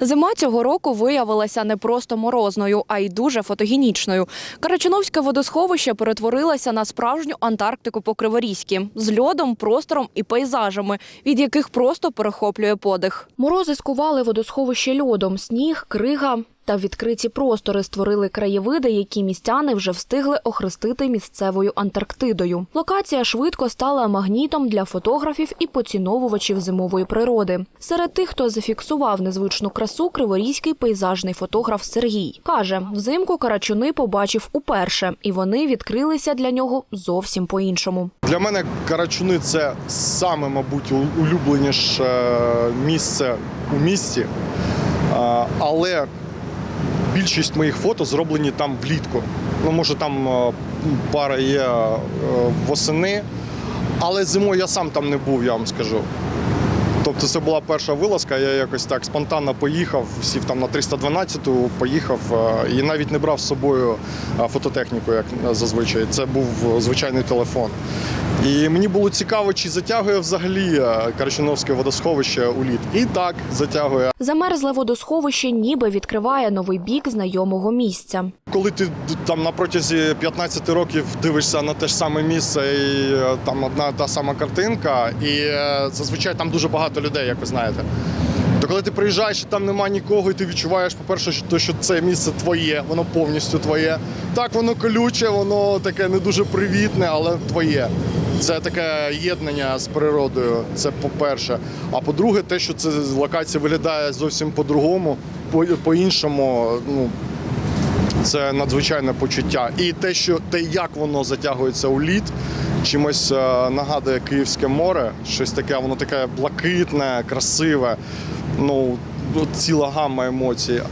Зима цього року виявилася не просто морозною, а й дуже фотогенічною. Карачиновське водосховище перетворилося на справжню Антарктику по Криворізьки з льодом, простором і пейзажами, від яких просто перехоплює подих. Морози скували водосховище льодом, сніг, крига. Та відкриті простори створили краєвиди, які містяни вже встигли охрестити місцевою Антарктидою. Локація швидко стала магнітом для фотографів і поціновувачів зимової природи. Серед тих, хто зафіксував незвичну красу, криворізький пейзажний фотограф Сергій каже, взимку карачуни побачив уперше, і вони відкрилися для нього зовсім по-іншому. Для мене Карачуни це саме, мабуть, улюбленіше е, місце у місті. Але більшість моїх фото зроблені там влітку. Ну, може, там е, пара є е, восени, але зимою я сам там не був, я вам скажу. Тобто це була перша вилазка, я якось так спонтанно поїхав, сів там на 312-ту, поїхав е, і навіть не брав з собою фототехніку, як зазвичай. Це був звичайний телефон. І мені було цікаво, чи затягує взагалі е, Карачуновське водосховище у лід. І так затягує. Замерзле водосховище ніби відкриває новий бік знайомого місця. Коли ти там на протязі 15 років дивишся на те ж саме місце, і е, там одна та сама картинка, і е, зазвичай там дуже багато людей, як ви знаєте. То коли ти приїжджаєш і там нема нікого, і ти відчуваєш, по-перше, що, що це місце твоє, воно повністю твоє. Так, воно колюче, воно таке не дуже привітне, але твоє. Це таке єднання з природою. Це по-перше. А по-друге, те, що це локація виглядає зовсім по-другому, по- по-іншому. Ну, це надзвичайне почуття. І те, що те, як воно затягується у лід, чимось е, нагадує Київське море, щось таке, воно таке блакитне, красиве. Ну, ціла гамма емоцій.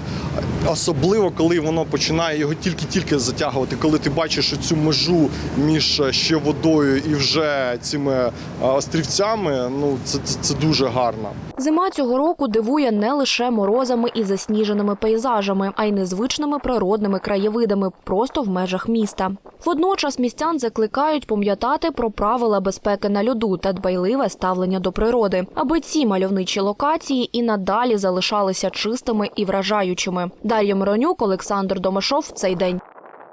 Особливо, коли воно починає його тільки-тільки затягувати, коли ти бачиш цю межу між е, ще водою і вже цими е, острівцями, ну це, це, це дуже гарно. Зима цього року дивує не лише морозами і засніженими пейзажами, а й незвичними природними краєвидами просто в межах міста. Водночас містян закликають пам'ятати про правила безпеки на льоду та дбайливе ставлення до природи, аби ці мальовничі локації і надалі залишалися чистими і вражаючими. Дар'я Миронюк, Олександр Домашов. Цей день.